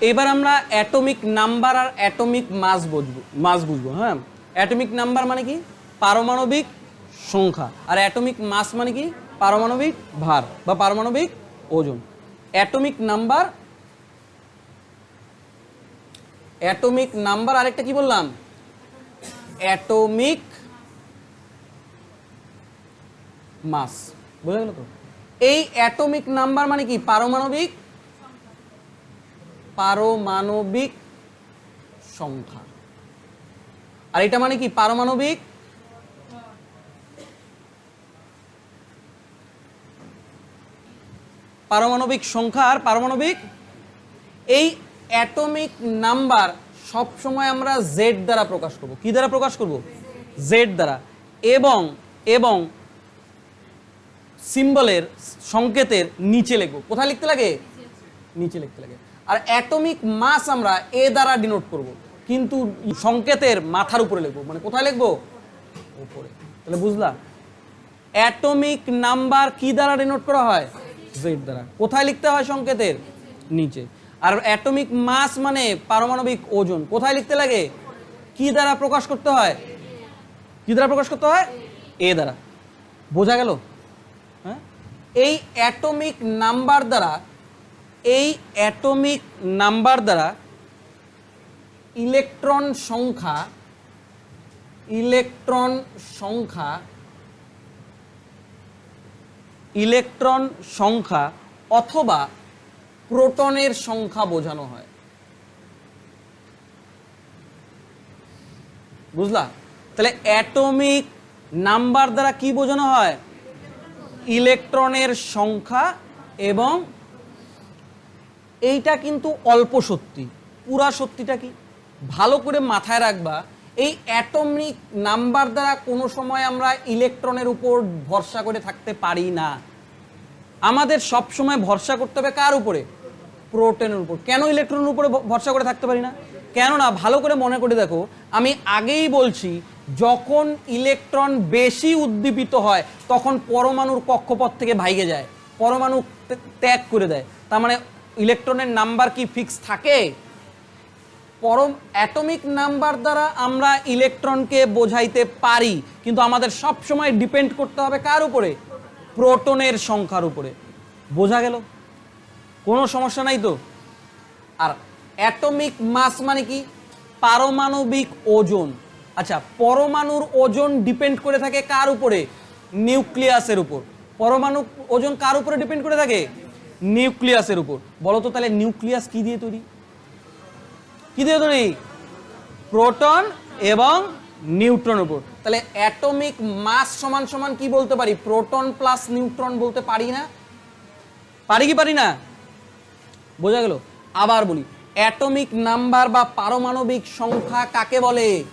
এবার আমরা atomic number আর অ্যাটমিক মাস বুঝব মাস বুঝব হ্যাঁ? অ্যাটমিক নাম্বার মানে কি? পারমাণবিক সংখ্যা। আর অ্যাটমিক মাস মানে কি? পারমাণবিক ভার বা পারমাণবিক ওজন। অ্যাটমিক নাম্বার অ্যাটমিক নাম্বার আরেকটা কি বললাম? অ্যাটমিক মাস বোঝা গেল তো? এই অ্যাটমিক নাম্বার মানে কি? পারমাণবিক পারমাণবিক সংখ্যা। আর এটা মানে কি? পারমাণবিক পারমাণবিক সংখ্যা আর পারমাণবিক এই অ্যাটমিক নাম্বার সব সময় আমরা জেড দ্বারা প্রকাশ করব। কি দ্বারা প্রকাশ করব? জেড দ্বারা। এবং এবং সিম্বলের সংকেতের নিচে লিখব। কোথায় লিখতে লাগে? নিচে লিখতে লাগে। আর অ্যাটমিক মাস আমরা এ দ্বারা ডিনোট করব। কিন্তু সংকেতের মাথার উপরে লিখব। মানে কোথায় লিখব? উপরে। তাহলে বুঝলা? অ্যাটমিক নাম্বার কি দ্বারা ডিনোট করা হয়? জেড দ্বারা। কোথায় লিখতে হয় সংকেতের? নিচে। আর অ্যাটমিক মাস মানে পারমাণবিক ওজন। কোথায় লিখতে লাগে? কি দ্বারা প্রকাশ করতে হয়? কি দ্বারা প্রকাশ করতে হয়? এ দ্বারা। বোঝা গেল? হ্যাঁ? এই অ্যাটমিক নাম্বার দ্বারা এই অ্যাটমিক নাম্বার দ্বারা ইলেকট্রন সংখ্যা ইলেকট্রন সংখ্যা ইলেকট্রন সংখ্যা অথবা প্রোটনের সংখ্যা বোঝানো হয়। বুঝলা? তাহলে অ্যাটমিক নাম্বার দ্বারা কি বোঝানো হয়? ইলেকট্রনের সংখ্যা এবং এইটা কিন্তু অল্প সত্যি। পুরা সত্যিটা কি? ভালো করে মাথায় রাখবা, এই অ্যাটমিক নাম্বার দ্বারা কোনো সময় আমরা ইলেকট্রনের উপর ভরসা করে থাকতে পারি না। আমাদের সব সময় ভরসা করতে হবে কার উপরে? প্রোটনের উপর। কেন ইলেকট্রনের উপরে ভরসা করে থাকতে পারি না? কেননা, ভালো করে মনে করে দেখো, আমি আগেই বলছি, যখন ইলেকট্রন বেশি উদ্দীপিত হয়, তখন পরমাণুর কক্ষপথ থেকে ভাইগে যায়। পরমাণু ত্যাগ করে দেয়। তার মানে ইলেকট্রনের নাম্বার কি ফিক্স থাকে? পরম অ্যাটমিক নাম্বার দ্বারা আমরা ইলেকট্রনকে বোঝাইতে পারি, কিন্তু আমাদের সব সময় ডিপেন্ড করতে হবে কার উপরে? প্রোটনের সংখ্যার উপরে। বোঝা গেল? কোনো সমস্যা নাই তো? আর অ্যাটমিক মাস মানে কি? পারমাণবিক ওজন। আচ্ছা পরমাণুর ওজন ডিপেন্ড করে থাকে কার উপরে? নিউক্লিয়াসের উপর। পরমাণু ওজন কার উপরে ডিপেন্ড করে থাকে? নিউক্লিয়াসের উপর। বলো তো তাহলে নিউক্লিয়াস কি দিয়ে তৈরি? কি দিয়ে তৈরি? প্রোটন এবং নিউট্রন উপর। তাহলে অ্যাটমিক মাস সমান সমান কি বলতে পারি? প্রোটন প্লাস নিউট্রন বলতে পারি না? পারি কি পারি না? বোঝা গেল? আবার বলি, অ্যাটমিক নাম্বার বা পারমাণবিক সংখ্যা কাকে বলে?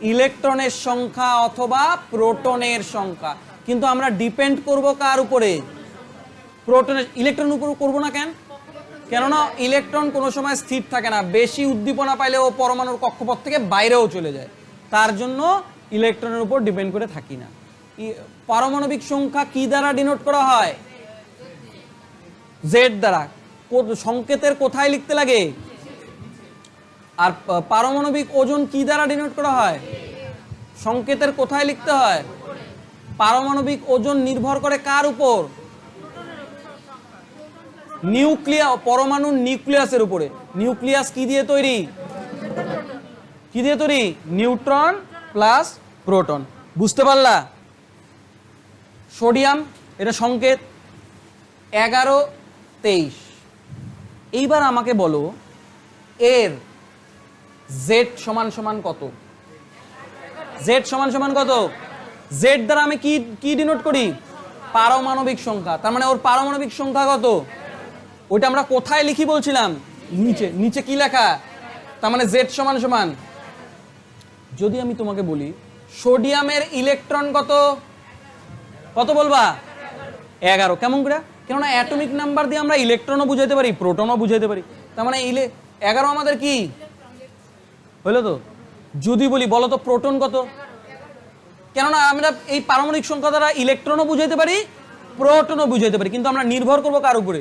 ইলেকট্রনের সংখ্যা অথবা প্রোটনের সংখ্যা। কিন্তু আমরা ডিপেন্ড করব কার উপরে? প্রোটনের ইলেকট্রন উপর করব না কেন? কেননা ইলেকট্রন কোনো সময় স্থির থাকে না। বেশি উদ্দীপনা পাইলে ও পরমাণুর কক্ষপথ থেকে বাইরেও চলে যায়। তার জন্য ইলেকট্রনের উপর ডিপেন্ড করে থাকি না। পারমাণবিক সংখ্যা কি দ্বারা ডিনোট করা হয়? জেড দ্বারা। সংকেতের কোথায় লিখতে লাগে? আর পারমাণবিক ওজন কি দ্বারা ডিনোট করা হয়? সংকেতের কোথায় লিখতে হয়? পারমাণবিক ওজন নির্ভর করে কার উপর? নিউক্লিয়া পরমাণুর নিউক্লিয়াসের উপরে। নিউক্লিয়াস কি দিয়ে তৈরি? কি দিয়ে তৈরি? নিউট্রন প্লাস প্রোটন বুঝতে পারলা? সোডিয়াম এটা সংকেত। এগারো, তেইশ। এইবার আমাকে বলো, এর জেড সমান সমান কত? জেড সমান সমান কত? জেড দ্বারা আমি কি কি ডিনোট করি? পারমাণবিক সংখ্যা। তার মানে ওর পারমাণবিক সংখ্যা কত? ওইটা আমরা কোথায় লিখি বলছিলাম? নিচে নিচে কি লেখা? তার মানে জেড সমান সমান। যদি আমি তোমাকে বলি, সোডিয়ামের ইলেকট্রন কত? কত বলবা? এগারো। কেমন করে? কেননা অ্যাটমিক নাম্বার দিয়ে আমরা ইলেকট্রনও বুঝাইতে পারি, প্রোটনও বুঝাইতে পারি। তার মানে ইলে, এগারো আমাদের কি? হলো তো? যদি বলি, বলো তো প্রোটন কত? কেননা আমরা এই পারমাণবিক সংখ্যা দ্বারা ইলেকট্রনও বুঝাইতে পারি, প্রোটনও বুঝাইতে পারি, কিন্তু আমরা নির্ভর করব কার উপরে?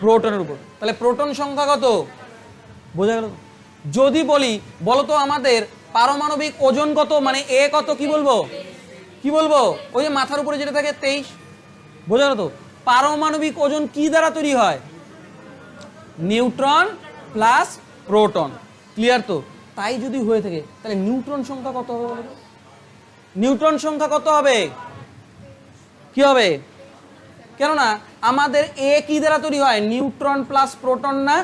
প্রোটনের উপর। তাহলে প্রোটন সংখ্যা কত? বোঝা গেল? যদি বলি বলো তো আমাদের পারমাণবিক ওজন কত? মানে এ কত? কি বলব? কি বলব? ওই যে মাথার উপরে যেটা থাকে, তেইশ। বোঝা গেল তো? পারমাণবিক ওজন কি দ্বারা তৈরি হয়? Neutron plus proton. ক্লিয়ার তো? তাই যদি হয়ে থাকে, তাহলে নিউট্রন সংখ্যা কত হবে নিউট্রন সংখ্যা কত হবে? কি হবে? কেননা আমাদের এ কি দ্বারা তৈরি হয়? নিউট্রন প্লাস প্রোটন না?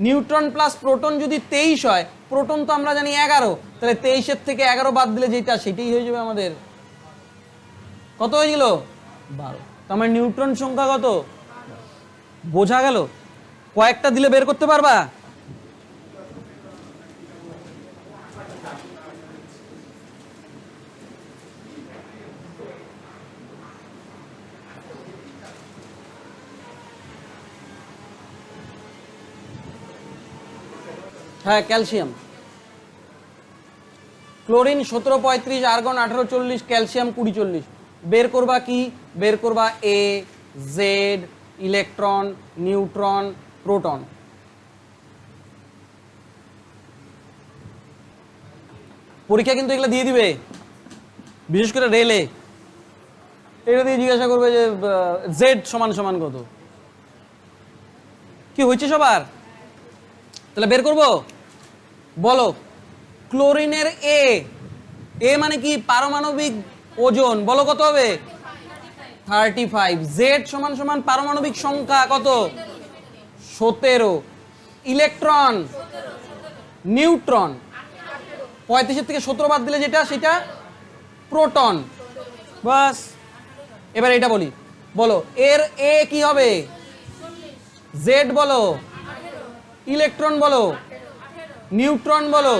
নিউট্রন প্লাস প্রোটন যদি তেইশ হয়, প্রোটন তো আমরা জানি এগারো, তাহলে তেইশের থেকে এগারো বাদ দিলে যেটা, সেটাই হয়ে যাবে আমাদের। কত হয়ে গেল? বারো। তার মানে নিউট্রন সংখ্যা কত? বোঝা গেল? কয়েকটা দিলে বের করতে পারবা? হ্যাঁ ক্যালসিয়াম। ক্লোরিন সতেরো পঁয়ত্রিশ, আর্গন আঠারো চল্লিশ, ক্যালসিয়াম কুড়ি চল্লিশ। বের করবা কি? বের করবা A Z electron, neutron, proton. পরীক্ষা কিন্তু এগুলো দিয়ে দিবে। বিশেষ করে রেলে এটা দিয়ে জিজ্ঞাসা করবে যে জেড সমান সমান কত? কি হয়েছে সবার? তাহলে বের করব? বলো, ক্লোরিনের এ এ মানে কি পারমাণবিক ওজন? বলো কত হবে? Thirty five. জেড সমান সমান পারমাণবিক সংখ্যা কত? সতেরো। ইলেকট্রন? নিউট্রন? পঁয়ত্রিশের থেকে সতেরো বাদ দিলে যেটা, সেটা প্রোটন। বাস, এবার এটা বলি। বলো, এর এ কি হবে? জেড বলো। ইলেকট্রন বলো। নিউট্রন বলো,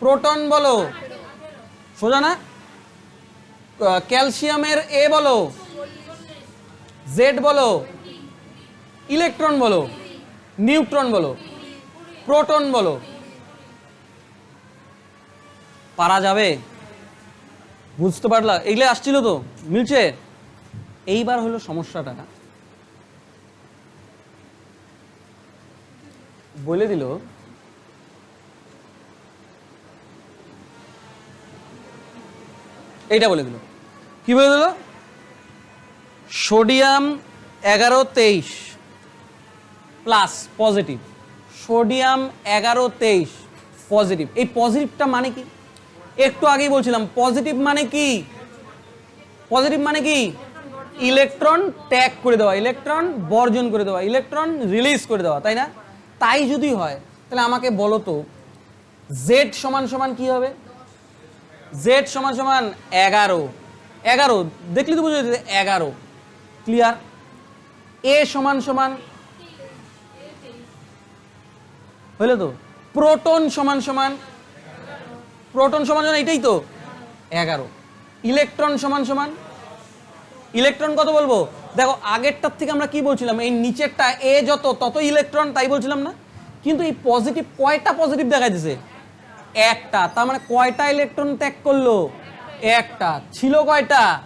প্রোটন বলো, সোজা না? ক্যালসিয়ামের এ বলো, জেড বলো, ইলেকট্রন বলো, নিউট্রন বলো, প্রোটন বলো। পারা যাবে। বুঝতে পারলা? এগুলো আসছিল তো, মিলছে? এইবার হলো সমস্যাটা। বলে দিল এইটা বলে দিল। কি বলে দিল? সোডিয়াম এগারো তেইশ প্লাস পজিটিভ সোডিয়াম এগারো তেইশ পজিটিভ এই পজিটিভটা মানে কি? একটু আগেই বলছিলাম পজিটিভ মানে কি? পজিটিভ মানে কি? ইলেকট্রন ত্যাগ করে দেওয়া ইলেকট্রন বর্জন করে দেওয়া ইলেকট্রন রিলিজ করে দেওয়া, তাই না? তাই যদি হয়, তাহলে আমাকে বলো তো জেড সমান সমান কি হবে? জেড সমান সমান এগারো। এগারো, দেখলি তো বুঝে এগারো। ক্লিয়ার এ সমান সমান হইল তো? প্রোটন সমান সমান প্রোটন সমান সমান এটাই তো? এগারো। ইলেকট্রন সমান সমান ইলেকট্রন কত বলব? দেখো, আগেরটার থেকে আমরা কি বলছিলাম? এই নিচেরটা এ যত, তত ইলেকট্রন তাই বলছিলাম না? কিন্তু এই পজিটিভ কয়টা পজিটিভ দেখা দিছে একটা, তার মানে কয়টা ইলেকট্রন ত্যাগ করল? একটা। ছিল কয়টা?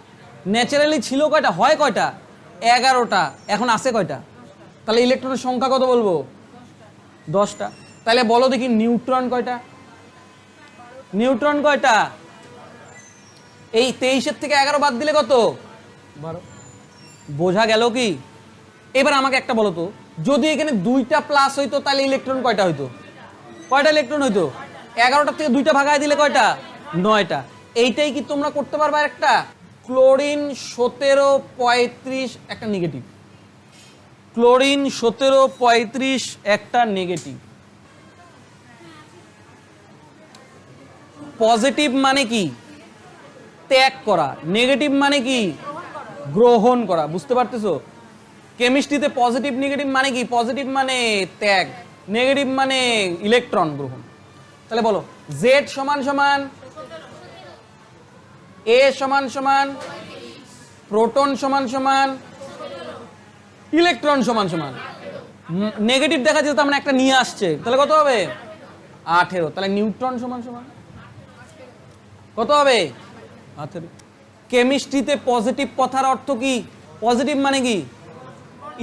ন্যাচারালি ছিল কয়টা? হয় কয়টা? এগারোটা। এখন আছে কয়টা? তাহলে ইলেকট্রনের সংখ্যা কত বলব? দশটা। তাহলে বলো দেখি নিউট্রন কয়টা? নিউট্রন কয়টা? এই তেইশের থেকে এগারো বাদ দিলে কত? বারো। বোঝা গেল কি? এবার আমাকে একটা বলো তো। যদি এখানে দুইটা প্লাস হইতো, তাহলে ইলেকট্রন কয়টা হইতো? কয়টা ইলেকট্রন হইতো? এগারোটার থেকে দুইটা ভাগায় দিলে কয়টা? নয়টা। এইটাই কি তোমরা করতে পারবা একটা ক্লোরিন সতেরো পঁয়ত্রিশ একটা নেগেটিভ ক্লোরিন সতেরো পঁয়ত্রিশ একটা নেগেটিভ পজিটিভ মানে কি? ত্যাগ করা। নেগেটিভ মানে কি? গ্রহণ করা। বুঝতে পারতেছো? কেমিস্ট্রিতে পজিটিভ নেগেটিভ মানে কি? পজিটিভ মানে ত্যাগ। নেগেটিভ মানে ইলেকট্রন গ্রহণ। তাহলে বলো জেড সমান সমান এ সমান সমান, প্রোটন সমান সমান, ইলেকট্রন সমান সমান। নেগেটিভ দেখা যাচ্ছে তার মানে একটা নিয়ে আসছে। তাহলে কত হবে? আঠেরো। তাহলে নিউট্রন সমান সমান, কত হবে? আঠেরো। কেমিস্ট্রিতে পজিটিভ কথার অর্থ কি? পজিটিভ মানে কি?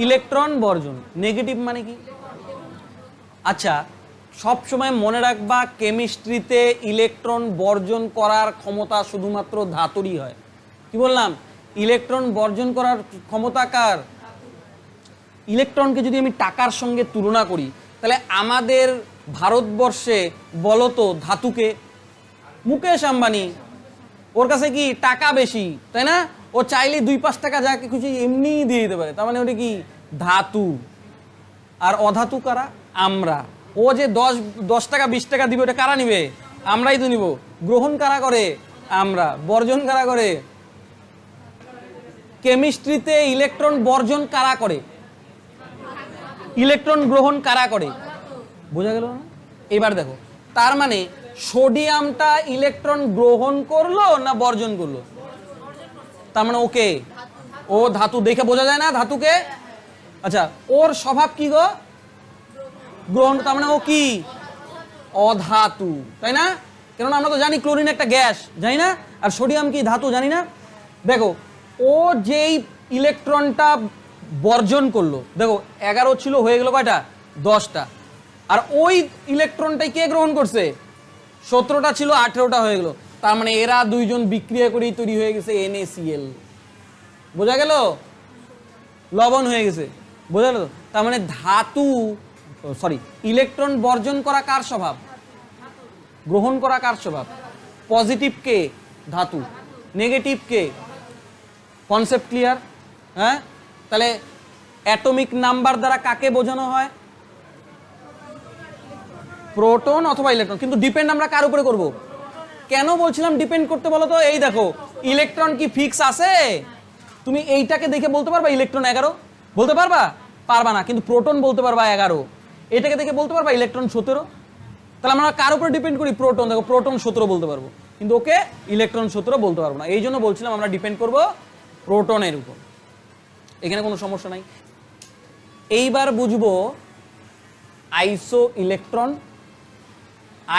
ইলেকট্রন বর্জন। নেগেটিভ মানে কি? আচ্ছা সব সময় মনে রাখবা, কেমিস্ট্রিতে ইলেকট্রন বর্জন করার ক্ষমতা শুধুমাত্র ধাতুরই হয়। কি বললাম? ইলেকট্রন বর্জন করার ক্ষমতা কার? ইলেকট্রনকে যদি আমি টাকার সঙ্গে তুলনা করি, তাহলে আমাদের ভারতবর্ষে বলতো ধাতুকে। মুকেশ আম্বানি, ওর কাছে কি টাকা বেশি, তাই না? ও চাইলে দুই পাঁচ টাকা যাকে খুশি এমনিই দিয়ে দিতে পারে। তার মানে ওটা কি? ধাতু। আর অধাতু কারা? আমরা। ও যে দশ দশ টাকা, বিশ টাকা দিবে, ওটা কারা নিবে? আমরাই তো নিব। গ্রহণ কারা করে? আমরা। বর্জন কারা করে? কেমিস্ট্রিতে ইলেকট্রন বর্জন কারা করে? ইলেকট্রন গ্রহণ কারা করে? বোঝা গেল না? এবার দেখো। তার মানে সোডিয়ামটা ইলেকট্রন গ্রহণ করল না বর্জন করল? তার মানে ওকে ও ধাতু, দেখে বোঝা যায় না ধাতুকে? আচ্ছা ওর স্বভাব কি গো? গ্রহণ তার মানে ও কি? অধাতু, তাই না? কেননা আমরা তো জানি ক্লোরিন একটা গ্যাস, জানি না? আর সোডিয়াম কি ধাতু, জানি না? দেখো, ও যেই ইলেকট্রনটা বর্জন করল, দেখো, এগারো ছিল, হয়ে গেল কয়টা? দশটা। আর ওই ইলেকট্রনটাই কে গ্রহণ করছে? সতেরোটা ছিল, আঠেরোটা হয়ে গেল। তার মানে এরা দুইজন বিক্রিয়া করেই তৈরি হয়ে গেছে এনএসিএল বোঝা গেল? লবণ হয়ে গেছে। বোঝা গেল? তার মানে ধাতু সরি ইলেকট্রন বর্জন করা কার স্বভাব? গ্রহণ করা কার স্বভাব? পজিটিভ কে? ধাতু। নেগেটিভ কে? কনসেপ্ট ক্লিয়ার হ্যাঁ? তাহলে অ্যাটমিক নাম্বার দ্বারা কাকে বোঝানো হয়? প্রোটন অথবা ইলেকট্রন কিন্তু ডিপেন্ড আমরা কার উপরে করব? কেন বলছিলাম ডিপেন্ড করতে বলো তো? এই দেখো ইলেকট্রন কি ফিক্স আছে? তুমি এইটাকে দেখে বলতে পারবা ইলেকট্রন এগারো? বলতে পারবা? পারবা না, কিন্তু প্রোটন বলতে পারবা এগারো। এটাকে দেখে বলতে পারবা ইলেকট্রন সতেরো। তাহলে আমরা কার উপরে ডিপেন্ড করি? প্রোটন দেখো প্রোটন সতেরো বলতে পারব। কিন্তু ওকে ইলেকট্রন সতেরো বলতে পারব না। এই জন্য বলছিলাম আমরা ডিপেন্ড করব প্রোটনের উপর। এখানে কোনো সমস্যা নাই। এইবার বুঝব iso electron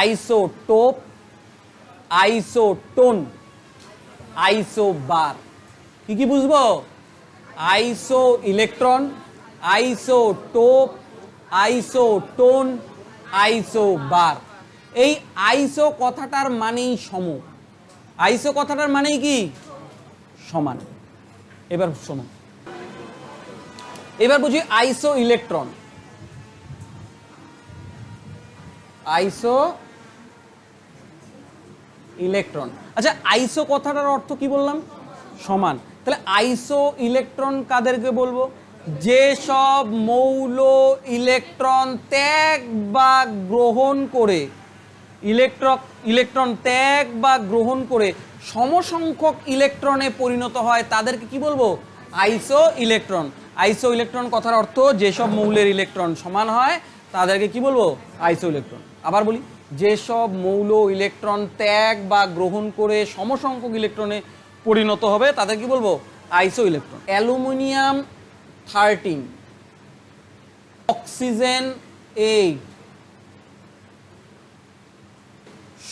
isotope isotone isotone isobar কি কি বুঝব? আইসো ইলেকট্রন আইসোটোপ আইসোটোন আইসো বার এই আইসো কথাটার মানেই সম। আইসো কথাটার মানেই কি? সমান। এবার সমান এবার বুঝি আইসো ইলেকট্রন। আইসো ইলেকট্রন। আচ্ছা আইসো কথাটার অর্থ কি বললাম? সমান। তাহলে আইসো ইলেকট্রন কাদেরকে বলব? যে সব মৌল ইলেকট্রন ত্যাগ বা গ্রহণ করে, ইলেকট্রক, ইলেকট্রন ত্যাগ বা গ্রহণ করে সমসংখ্যক ইলেকট্রনে পরিণত হয়, তাদেরকে কি বলব? আইসো ইলেকট্রন আইসো ইলেকট্রন কথার অর্থ যেসব মৌলের ইলেকট্রন সমান হয়, তাদেরকে কি বলব? আইসো ইলেকট্রন আবার বলি, যেসব মৌল ইলেকট্রন ত্যাগ বা গ্রহণ করে সমসংখ্যক ইলেকট্রনে পরিণত হবে, তাদের কি বলব? Iso electron aluminium thirteen. Oxygen eight.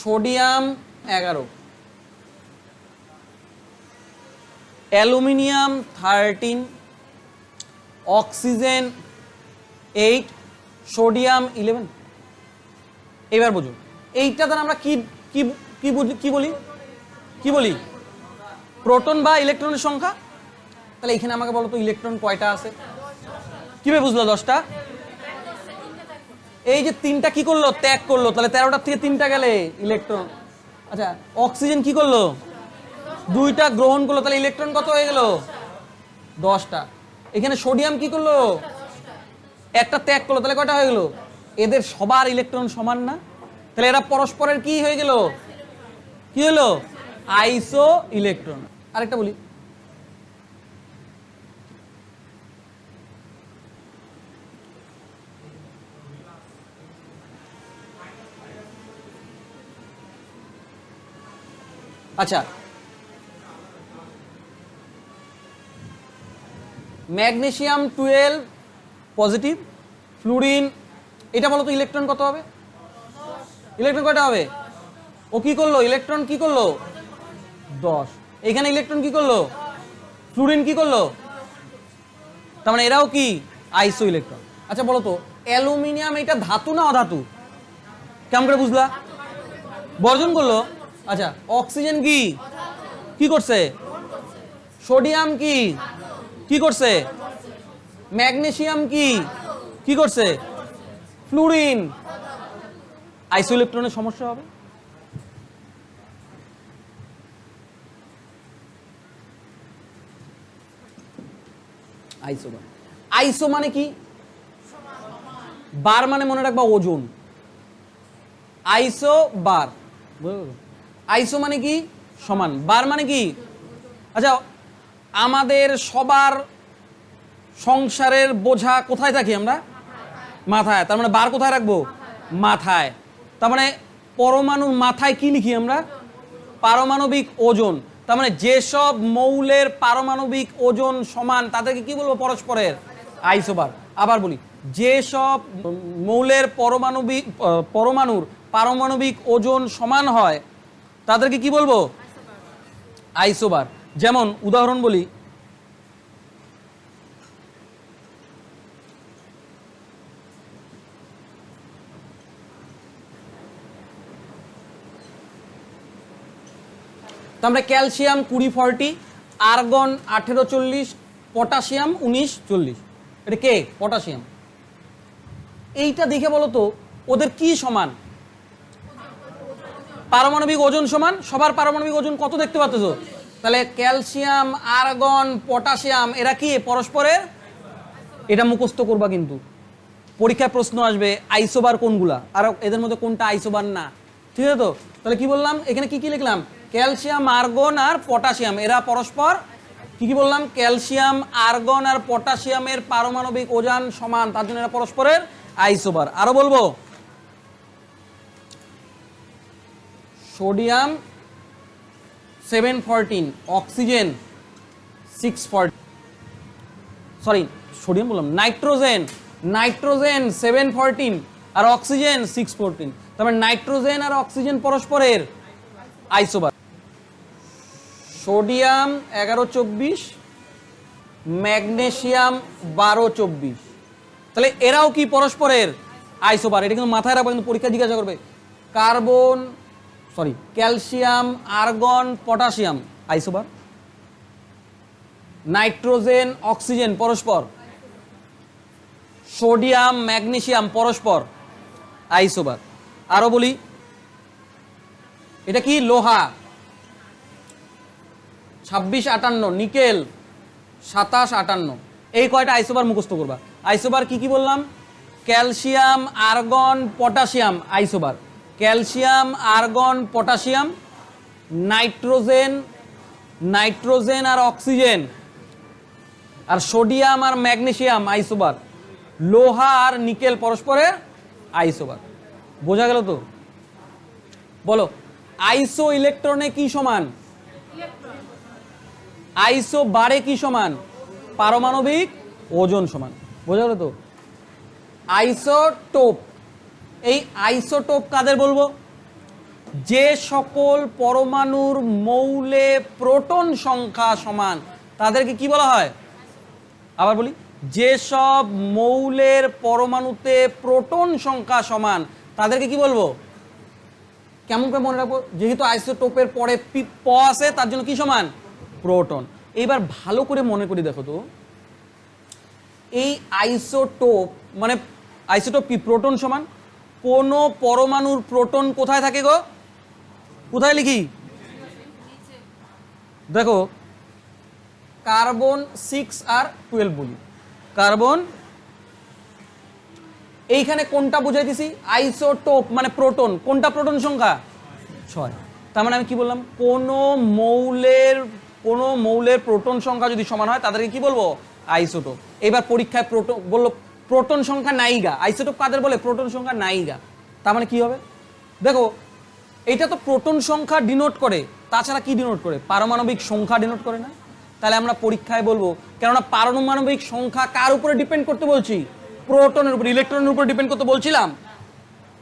Sodium এগারো। Aluminium thirteen. Oxygen eight. Sodium eleven. এবার বুঝুন, এইটা দ্বারা আমরা কি কি বুঝি, কি বলি? কি বলি? প্রোটন বা ইলেকট্রনের সংখ্যা? তাহলে এখানে আমাকে বলো তো ইলেকট্রন কয়টা আছে? কীভাবে বুঝলো দশটা? এই যে তিনটা কি করল? ত্যাগ করল। তাহলে তেরোটার থেকে তিনটা গেলে ইলেকট্রন আচ্ছা অক্সিজেন কি করল? দুইটা গ্রহণ করল, তাহলে ইলেকট্রন কত হয়ে গেল? দশটা। এখানে সোডিয়াম কি করল? একটা ত্যাগ করল, তাহলে কয়টা হয়ে গেল? এদের সবার ইলেকট্রন সমান না? তাহলে এরা পরস্পরের কি হয়ে গেল? কি হলো? আইসো ইলেকট্রন আরেকটা বলি। আচ্ছা। ম্যাগনেশিয়াম টুয়েলভ পজিটিভ, ফ্লুরিন, এটা বলো তো ইলেকট্রন কত হবে? ইলেকট্রন কয়টা হবে? ও কি করল? ইলেকট্রন কি করল? দশ। এখানে ইলেকট্রন কি করল? ফ্লুরিন কি করল? তার মানে এরাও কি? আইসো ইলেকট্রন আচ্ছা বলো তো, অ্যালুমিনিয়াম এটা ধাতু না অধাতু? কেমন করে বুঝলা? বর্জন করল? আচ্ছা অক্সিজেন কি? কি করছে? সোডিয়াম কি? কি করছে? ম্যাগনেশিয়াম কি? কি করছে? ফ্লুরিন। আইসো ইলেকট্রনের সমস্যা হবে? আইসো বার আইসো মানে কি? বার মানে মনে রাখবা ওজন। আইসো বার। বুঝলো? আইসো মানে কি? সমান। বার মানে কি? আচ্ছা আমাদের সবার সংসারের বোঝা কোথায় থাকি আমরা? মাথায়। তার মানে বার কোথায় রাখব? মাথায়। তার মানে পরমাণুর মাথায় কি লিখি আমরা? পারমাণবিক ওজন। তার মানে যেসব মৌলের পারমাণবিক ওজন সমান, তাদেরকে কি বলব পরস্পরের? আইসোবার। আবার বলি, যেসব মৌলের পরমাণবিক পরমাণুর পারমাণবিক ওজন সমান হয় তাদেরকে কি বলব? আইসোবার। যেমন উদাহরণ বলি। তো আমরা ক্যালসিয়াম কুড়ি ফর্টি, আর্গন আঠেরো চল্লিশ, পটাশিয়াম উনিশ চল্লিশ। এটা কে? পটাশিয়াম। এইটা দেখে বলো তো, ওদের কি সমান? পারমাণবিক ওজন সমান? সবার পারমাণবিক ওজন কত দেখতে পাচ্ছ? তাহলে ক্যালসিয়াম, আর্গন, পটাশিয়াম, এরা কি? পরস্পরের? এটা মুখস্থ করবা কিন্তু। পরীক্ষায় প্রশ্ন আসবে, আইসোবার কোনগুলা? আর এদের মধ্যে কোনটা আইসোবার না? ঠিক আছে তো? তাহলে কি বললাম? এখানে কি কি লিখলাম? ক্যালসিয়াম, আর্গন আর পটাশিয়াম, এরা পরস্পর? কি কি বললাম? ক্যালসিয়াম, আর্গন আর পটাশিয়ামের পারমাণবিক ওজন সমান, তার জন্য এরা পরস্পরের আইসোবার। আরও বলব? Sodium seven fourteen, oxygen six fourteen. Sorry, sodium বললাম, নাইট্রোজেন নাইট্রোজেন সেভেন ফোরটিন আর অক্সিজেন সিক্স ফোরটিন। তারপরে নাইট্রোজেন আর অক্সিজেন পরস্পরের আইসোবার। সোডিয়াম এগারো চব্বিশ ম্যাগনেসিয়াম বারো চব্বিশ। তাহলে এরাও কি পরস্পরের আইসোবার? এটা কিন্তু মাথায় রাখবে, কিন্তু পরীক্ষা জিজ্ঞাসা করবে। Carbon sorry calcium argon potassium isobar nitrogen oxygen পরস্পর. সোডিয়াম ম্যাগনেশিয়াম পরস্পর. আইসোবার আরও বলি এটা কি? লোহা। ছাব্বিশ আটান্ন নিকেল। সাতাশ আটান্ন। এই কয়টা আইসোবার মুখস্থ করবা? আইসোবার কি কি বললাম? Calcium argon potassium isobar calcium, argon, potassium, nitrogen nitrogen আর অক্সিজেন। আর সোডিয়াম আর ম্যাগনেশিয়াম আইসোবার। লোহা আর নিকেল পরস্পরের আইসোবার। বোঝা গেল তো? বলো, আইসো ইলেকট্রনে কি সমান? আইসো বারে কি সমান? পারমাণবিক ওজন সমান। বোঝা গেল তো? আইসোটোপ। এই আইসোটোপ কাদের বলব? যে সকল পরমাণুর মৌলে প্রোটন সংখ্যা সমান, তাদেরকে কি বলা হয়? আবার বলি যেসব মৌলের পরমাণুতে প্রোটন সংখ্যা সমান, তাদেরকে কি বলব? কেমন করে মনে রাখব? যেহেতু আইসোটোপের পরে পি- আছে, তার জন্য কি সমান? প্রোটন। এইবার ভালো করে মনে করি দেখো তো। এই আইসোটোপ মানে আইসোটোপ কি, প্রোটন সমান? কোন পরমাণুর প্রোটন কোথায় থাকে গো? কোথায় লিখি? দেখো, কার্বন সিক্স আর টুয়েলভ বলি। কার্বন, এইখানে কোনটা বুঝাই দিছি আইসোটোপ মানে প্রোটন। কোনটা প্রোটন সংখ্যা? ছয়। তার মানে আমি কি বললাম? কোন মৌলের কোন মৌলের প্রোটন সংখ্যা যদি সমান হয়, তাদেরকে কি বলব? আইসোটোপ। এবার পরীক্ষায় প্রোটন বলল প্রোটন সংখ্যা নাইগা, আইসোটোপ কাদের বলে? প্রোটন সংখ্যা নাইগা। তার মানে কি হবে? দেখো এটা তো প্রোটন সংখ্যা ডিনোট করে, তাছাড়া কি ডিনোট করে? পারমাণবিক সংখ্যা ডিনোট করে না? তাহলে আমরা পরীক্ষায় বলব, কেননা পারমাণবিক সংখ্যা কার উপরে ডিপেন্ড করতে বলছি? প্রোটনের উপর, ইলেকট্রনের উপর ডিপেন্ড করতে বলছিলাম।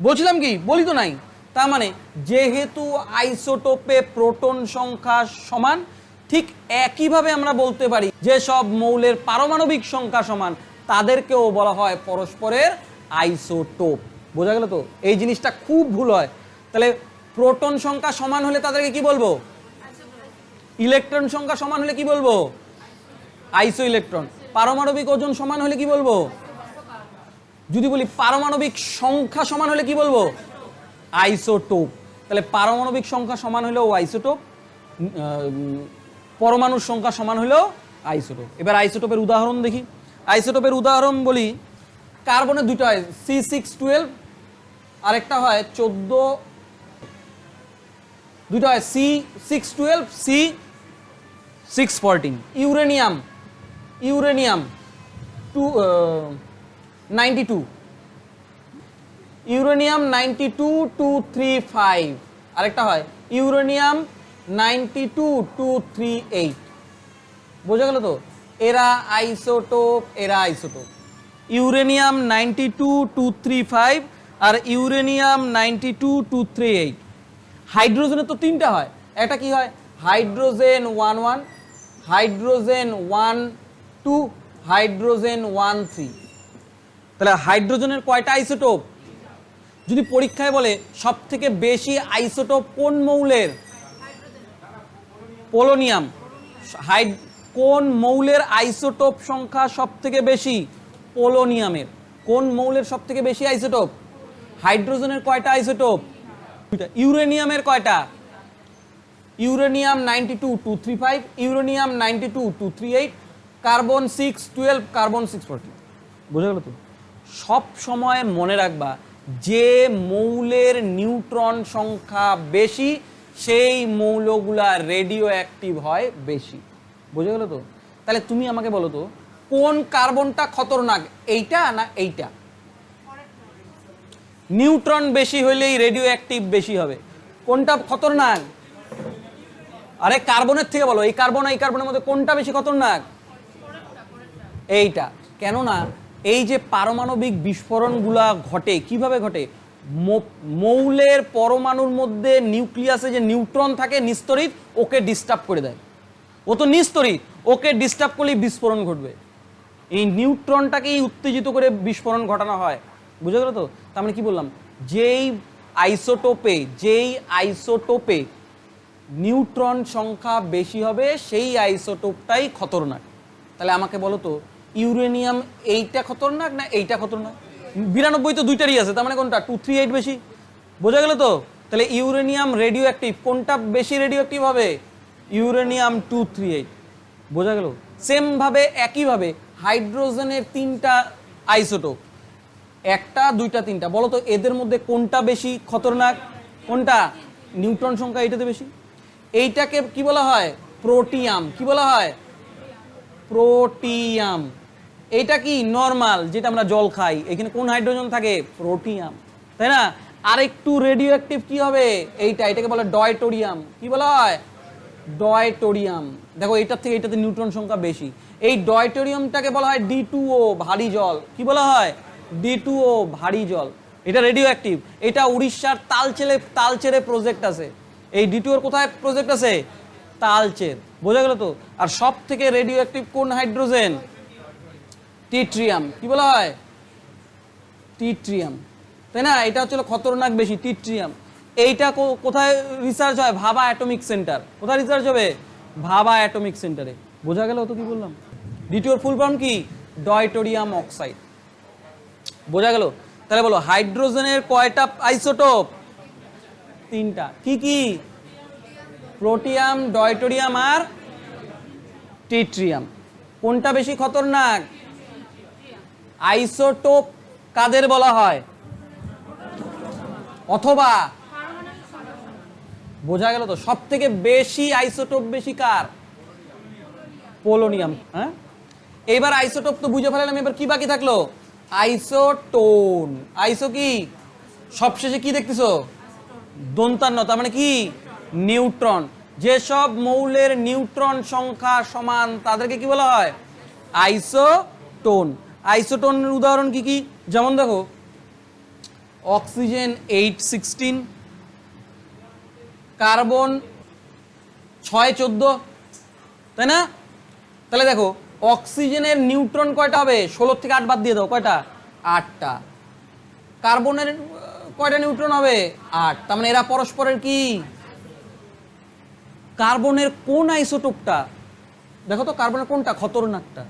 বলছিলাম কি? বলি তো নাই। তার মানে যেহেতু আইসোটোপে প্রোটন সংখ্যা সমান, ঠিক একইভাবে আমরা বলতে পারি যে সব মৌলের পারমাণবিক সংখ্যা সমান। তাদেরকেও বলা হয় পরস্পরের আইসোটোপ। বোঝা গেল তো? এই জিনিসটা খুব ভুল হয়। তাহলে প্রোটন সংখ্যা সমান হলে তাদেরকে কি বলব? ইলেকট্রন সংখ্যা সমান হলে কি বলব? আইসো ইলেকট্রন পারমাণবিক ওজন সমান হলে কি বলব? যদি বলি পারমাণবিক সংখ্যা সমান হলে কি বলব? আইসোটোপ। তাহলে পারমাণবিক সংখ্যা সমান হলেও আইসোটোপ পরমাণুর সংখ্যা সমান হলেও আইসোটোপ। এবার আইসোটোপের উদাহরণ দেখি। আইসোটোপের উদাহরণ বলি, কার্বনের দুটো হয়, সি সিক্স টুয়েলভ, আরেকটা হয় চোদ্দ দুটো হয় C six twelve, C six fourteen. Uranium uranium two ninety two. Uranium ninety two two three five. আরেকটা হয় uranium ninety two two three eight. বোঝা গেল তো? এরা আইসোটোপ এরা isotope. Uranium ninety two two three five আর uranium ninety two two three eight. হাইড্রোজেনের তো তিনটা হয়। একটা কি হয়? Hydrogen one one, hydrogen one two, hydrogen one three. তাহলে হাইড্রোজেনের কয়টা আইসোটোপ? যদি পরীক্ষায় বলে সব থেকে বেশি আইসোটোপ কোন মৌলের? পোলোনিয়াম। হাইড কোন মৌলের আইসোটোপ সংখ্যা সব থেকে বেশি? পোলোনিয়ামের। কোন মৌলের সব থেকে বেশি আইসোটোপ? হাইড্রোজেনের কয়টা আইসোটোপ? ইউরেনিয়ামের কয়টা? Uranium ninety two two three five. Uranium ninety two two three eight. Carbon six, twelve, carbon six forty বোঝা গেল তো? সব সময় মনে রাখবা, যে মৌলের নিউট্রন সংখ্যা বেশি, সেই মৌলগুলা রেডিও অ্যাক্টিভ হয় বেশি। বোঝা গেল তো? তাহলে তুমি আমাকে বলো তো, কোন কার্বনটা খতরনাক, এইটা না এইটা? নিউট্রন বেশি হইলেই রেডিও অ্যাক্টিভ বেশি হবে। কোনটা খতরনাক? আরে কার্বনের থেকে বলো, এই কার্বন এই কার্বনের মধ্যে কোনটা বেশি খতরনাক? এইটা। কেননা, এই যে পারমাণবিক বিস্ফোরণগুলা ঘটে, কীভাবে ঘটে? মৌলের পরমাণুর মধ্যে নিউক্লিয়াসে যে নিউট্রন থাকে নিস্তরিত, ওকে ডিস্টার্ব করে দেয়। ও তো নিস্তরিত ওকে ডিস্টার্ব করলেই বিস্ফোরণ ঘটবে। এই নিউট্রনটাকেই উত্তেজিত করে বিস্ফোরণ ঘটানো হয়। বুঝে গেল তো? তার মানে কি বললাম? যেই আইসোটোপে যেই আইসোটোপে নিউট্রন সংখ্যা বেশি হবে, সেই আইসোটোপটাই খতরনাক। তাহলে আমাকে বলো তো, ইউরেনিয়াম এইটা খতরনাক না এইটা খতরনাক? বিরানব্বই তো দুইটারই আছে, তার মানে কোনটা? টু, থ্রি, এইট বেশি? বোঝা গেল তো? তাহলে ইউরেনিয়াম রেডিও অ্যাক্টিভ কোনটা বেশি রেডিও অ্যাক্টিভ হবে? Uranium two three eight. বোঝা গেল? সেমভাবে একইভাবে হাইড্রোজেনের তিনটা আইসোটোপ। একটা, দুইটা, তিনটা। বলো তো, এদের মধ্যে কোনটা বেশি খতরনাক? কোনটা? নিউট্রন সংখ্যা এইটাতে বেশি? এইটাকে কি বলা হয়? প্রোটিয়াম। কি বলা হয়? প্রোটিয়াম। এইটা কি নর্মাল, যেটা আমরা জল খাই? এখানে কোন হাইড্রোজেন থাকে? প্রোটিয়াম। তাই না? আরেকটু রেডিও অ্যাক্টিভ কি হবে? এইটা, এটাকে বলে ডয়টোরিয়াম। কি বলা হয়? ডয়টোরিয়াম। দেখো এটার থেকে এটাতে নিউট্রন সংখ্যা বেশি। এই ডয়টোরিয়ামটাকে বলা হয় ডি টু ও, ভারী জল। কি বলা হয়? ডি টু ও, ভারী জল। এটা রেডিও অ্যাক্টিভ এটা উড়িষ্যার তালচেরে তালচেরে প্রজেক্ট আছে। এই ডি টু ওর কোথায় প্রজেক্ট আছে? তালচের। বোঝা গেল তো? আর সব থেকে রেডিও অ্যাক্টিভ কোন হাইড্রোজেন টিট্রিয়াম। কি বলা হয়? টিট্রিয়াম। তাই না? এটা হচ্ছে খতরনাক বেশি, টিট্রিয়াম। এইটা কোথায় রিসার্চ হয়? ভাবা অ্যাটমিক সেন্টার কোথায় রিসার্চ হবে? ভাবা অ্যাটমিক সেন্টারে বোঝা গেল তো কি বললাম? দ্বিতীয় ফুল ফর্ম কি? ডয়টোরিয়াম অক্সাইড বোঝা গেল? তাহলে বলো হাইড্রোজেনের কয়টা আইসোটোপ তিনটা। কি কি? প্রোটিয়াম ডয়টোরিয়াম আর টিট্রিয়াম কোনটা বেশি খতরনাক? আইসোটোপ কাদের বলা হয়? অথবা বোঝা গেল তো সব থেকে বেশি আইসোটোপ বেশি কার? পোলোনিয়াম হ্যাঁ? এবার আইসোটোপ তো বুঝে ফেলালাম, এবার কি বাকি থাকল? আইসোটোন। আইসো কি? সবশেষে কি দেখতেছো? দন্তান্ন তার মানে কি? নিউট্রন। যেসব মৌলের নিউট্রন সংখ্যা সমান, তাদেরকে কি বলা হয়? আইসোটোন। আইসোটোনের উদাহরণ কি কি? যেমন দেখো, অক্সিজেন এইট সিক্সটিন কার্বন ছয় চোদ্দ, তাই না? তাহলে দেখো, অক্সিজেনের নিউট্রন কয়টা হবে? ষোলো থেকে আট বাদ দিয়ে দাও, কয়টা? আটটা। কার্বনের কয়টা নিউট্রন হবে? আট। তার মানে এরা পরস্পরের কি? কার্বনের কোন আইসোটোপটা? দেখো তো, কার্বনের কোনটা? খতরনাকটা।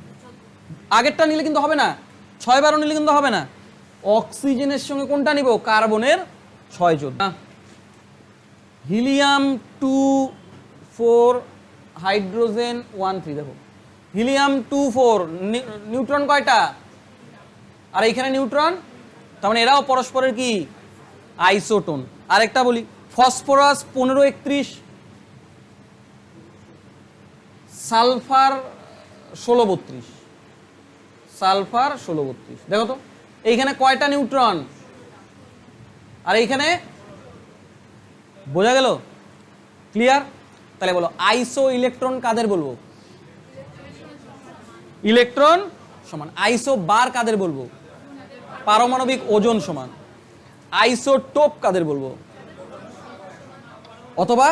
আগেরটা নিলে কিন্তু হবে না। ছয় বারো নিলে কিন্তু হবে না। অক্সিজেনের সঙ্গে কোনটা নিব? কার্বনের ছয় যোগ helium two four hydrogen one three, দেখো। হিলিয়াম টু ফোর নিউট্রন কয়টা? আর এইখানে নিউট্রন? তার মানে এরাও পরস্পরের কি? আইসোটোন। আরেকটা বলি, ফসফরাস পনেরো একত্রিশ, সালফার ষোলো বত্রিশ। সালফার ষোলো বত্রিশ। দেখো তো, এইখানে কয়টা নিউট্রন? আর এইখানে বোঝা গেল? ক্লিয়ার তাহলে বলো আইসো ইলেকট্রন কাদের বলব? ইলেকট্রন সমান আইসো বার কাদের বলব? পারমাণবিক ওজন সমান আইসোটোপ কাদের বলব? অথবা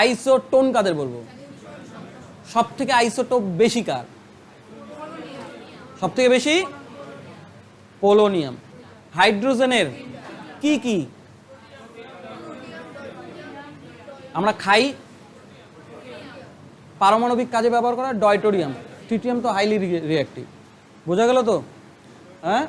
আইসোটোন কাদের বলব? সব থেকে আইসোটোপ বেশি কার? সব থেকে বেশি পোলোনিয়াম হাইড্রোজেনের কি কি? আমরা খাই পারমাণবিক কাজে ব্যবহার করা ডয়টোরিয়াম, ট্রিটিয়াম তো হাইলি রিয়াক্টিভ বোঝা গেল তো? হ্যাঁ?